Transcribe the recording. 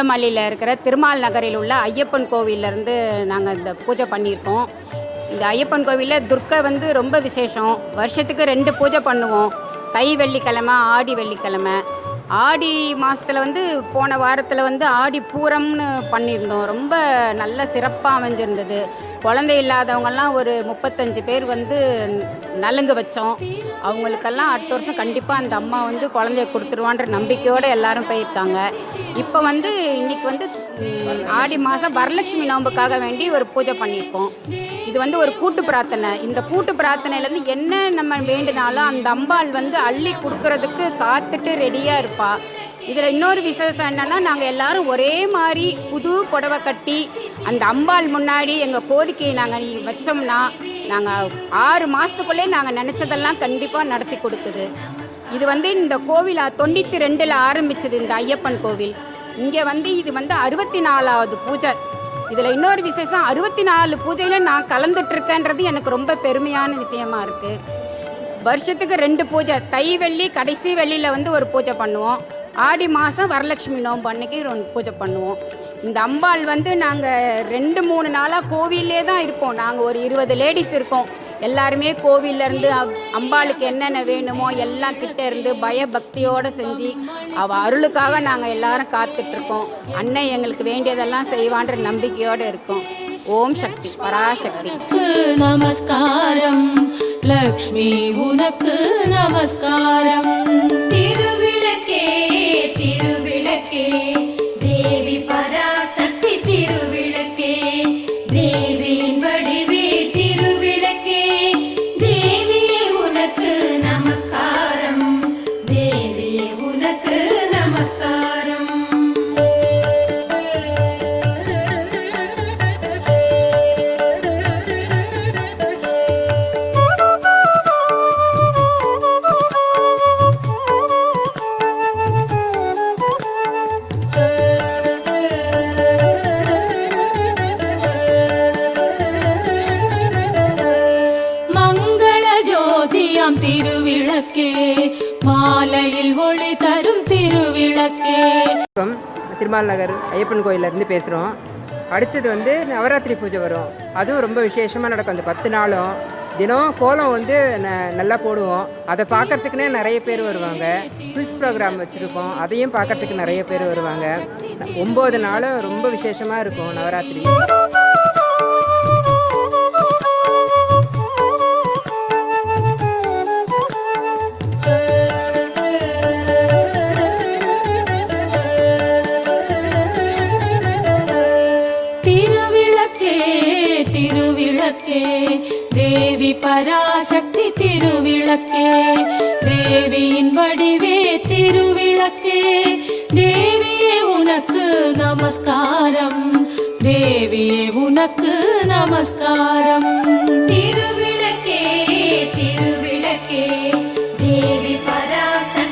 பூந்தமல்லியில் இருக்கிற திருமால் நகரில் உள்ள ஐயப்பன் கோவிலேருந்து நாங்கள் இந்த பூஜை பண்ணியிருக்கோம். இந்த ஐயப்பன் கோவிலில் துர்க்கை வந்து ரொம்ப விசேஷம். வருஷத்துக்கு ரெண்டு பூஜை பண்ணுவோம். தை வெள்ளிக்கிழமை ஆடி வெள்ளிக்கிழமை. ஆடி மாதத்தில் வந்து போன வாரத்தில் வந்து ஆடி பூரம்னு பண்ணியிருந்தோம். ரொம்ப நல்ல சிறப்பாக அமைஞ்சிருந்தது. குழந்தை இல்லாதவங்கெல்லாம் ஒரு முப்பத்தஞ்சு பேர் வந்து நலுங்கு வச்சோம். அவங்களுக்கெல்லாம் அடுத்த வருஷம் கண்டிப்பாக அந்த அம்மா வந்து குழந்தைய கொடுத்துருவான்ற நம்பிக்கையோடு எல்லாரும் போயிருக்காங்க. இப்போ வந்து இன்னைக்கு வந்து ஆடி மாதம் வரலட்சுமி நோம்புக்காக வேண்டி ஒரு பூஜை பண்ணியிருக்கோம். இது வந்து ஒரு கூட்டு பிரார்த்தனை. இந்த கூட்டு பிரார்த்தனையிலேருந்து என்ன நம்ம வேண்டினாலும் அந்த அம்பாள் வந்து அள்ளி கொடுக்கறதுக்கு காத்துட்டு ரெடியாக இருப்பாள் இதில் இன்னொரு விசேஷம் என்னன்னா நாங்கள் எல்லாரும் ஒரே மாதிரி புது புடவை கட்டி அந்த அம்பாள் முன்னாடி எங்கள் கோரிக்கையை நாங்கள் வச்சோம்னா நாங்கள் ஆறு மாதத்துக்குள்ளே நாங்கள் நினச்சதெல்லாம் கண்டிப்பாக நடத்தி கொடுக்குது. இது வந்து இந்த கோவில் தொண்ணூற்றி ரெண்டில் ஆரம்பிச்சது இந்த ஐயப்பன் கோவில். இங்கே வந்து இது வந்து அறுபத்தி நாலாவது பூஜை. இதில் இன்னொரு விசேஷம் அறுபத்தி நாலு பூஜையில் நான் கலந்துட்டுருக்கேன்றது எனக்கு ரொம்ப பெருமையான விஷயமா இருக்குது வருஷத்துக்கு ரெண்டு பூஜை தை வெள்ளி கடைசி வெள்ளியில் வந்து ஒரு பூஜை பண்ணுவோம். ஆடி மாதம் வரலட்சுமி நோம்பு அன்னைக்கு பூஜை பண்ணுவோம். இந்த அம்பாள் வந்து நாங்கள் ரெண்டு மூணு நாளாக கோவிலே தான் இருப்போம். நாங்கள் ஒரு இருபது லேடிஸ் இருக்கோம். எல்லாருமே கோவிலேருந்து அம்பாளுக்கு என்னென்ன வேணுமோ எல்லாம் கிட்ட இருந்து பயபக்தியோடு செஞ்சு அவள் அருளுக்காக நாங்கள் எல்லாரும் காத்துட்ருக்கோம் அன்னை எங்களுக்கு வேண்டியதெல்லாம் செய்வான்ற நம்பிக்கையோடு இருக்கோம். ஓம் சக்தி பராசக்தி. நமஸ்காரம். லக்ஷ்மி உனக்கு நமஸ்காரம். ஜோதியாம் திருவிளக்கே மாலையில் ஒளி தரும் திருவிளக்கே. திருமால் நகர் ஐயப்பன் கோயிலேருந்து பேசுகிறோம். அடுத்தது வந்து நவராத்திரி பூஜை வரும். அதுவும் ரொம்ப விசேஷமாக நடக்கும். அந்த பத்து நாளும் தினம் கோலம் வந்து ந நல்லா போடுவோம். அதை பார்க்கறதுக்குனே நிறைய பேர் வருவாங்க. குவிஸ் ப்ரோக்ராம் வச்சுருக்கோம். அதையும் பார்க்கறதுக்கு நிறைய பேர் வருவாங்க. ஒம்பது நாளும் ரொம்ப விசேஷமாக இருக்கும் நவராத்திரி. திருவிளக்கே தேவி பராசக்தி திருவிளக்கே. தேவியின் வடிவே திருவிளக்கே. தேவியே உனக்கு நமஸ்காரம். தேவியே உனக்கு நமஸ்காரம்.